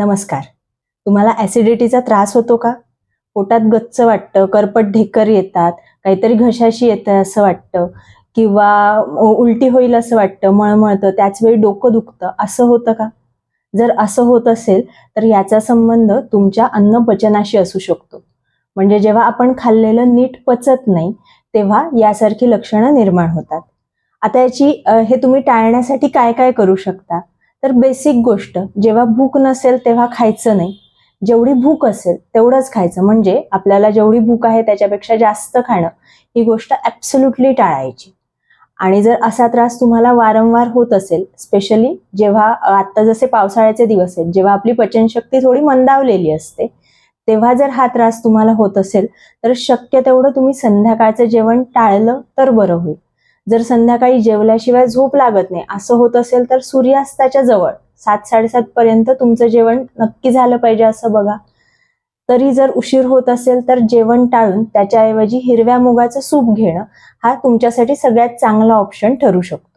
नमस्कार. तुम्हाला ॲसिडिटीचा त्रास होतो का? पोटात गच्च वाटतं करपट ढेकर येतात काहीतरी घशाशी येतं असं वाटतं किंवा उलटी होईल असं वाटतं मळमळतं त्याच वेळी डोकं दुखतं असं होतं का? जर असं होत असेल तर याचा संबंध तुमच्या अन्न पचनाशी असू शकतो. म्हणजे जेव्हा आपण खाल्लेलं नीट पचत नाही तेव्हा यासारखी लक्षणं निर्माण होतात. आता याची हे तुम्ही टाळण्यासाठी काय काय करू शकता? तर बेसिक गोष्ट जेव्हा भूक नसेल तेव्हा खायचं नाही. जेवढी भूक असेल तेवढंच खायचं. म्हणजे आपल्याला जेवढी भूक आहे त्याच्यापेक्षा जास्त खाणं ही गोष्ट ॲब्सोल्युटली टाळायची. आणि जर असा त्रास तुम्हाला वारंवार होत असेल स्पेशली जेव्हा आत्ता जसे पावसाळ्याचे दिवस आहेत जेव्हा आपली पचनशक्ती थोडी मंदावलेली असते तेव्हा जर हा त्रास तुम्हाला होत असेल तर शक्य तेवढं तुम्ही संध्याकाळचं जेवण टाळलं तर बरं होईल. जर संध्याकाळी जेवल्याशिवाय झोप लागत नाही असं होत असेल तर सूर्यास्ताच्या जवळ सात साडेसात पर्यंत तुमचं जेवण नक्की झालं पाहिजे असं बघा. तरी जर उशीर होत असेल तर जेवण टाळून त्याच्याऐवजी हिरव्या मुगाचं सूप घेणं हा तुमच्यासाठी सगळ्यात चांगला ऑप्शन ठरू शकतो.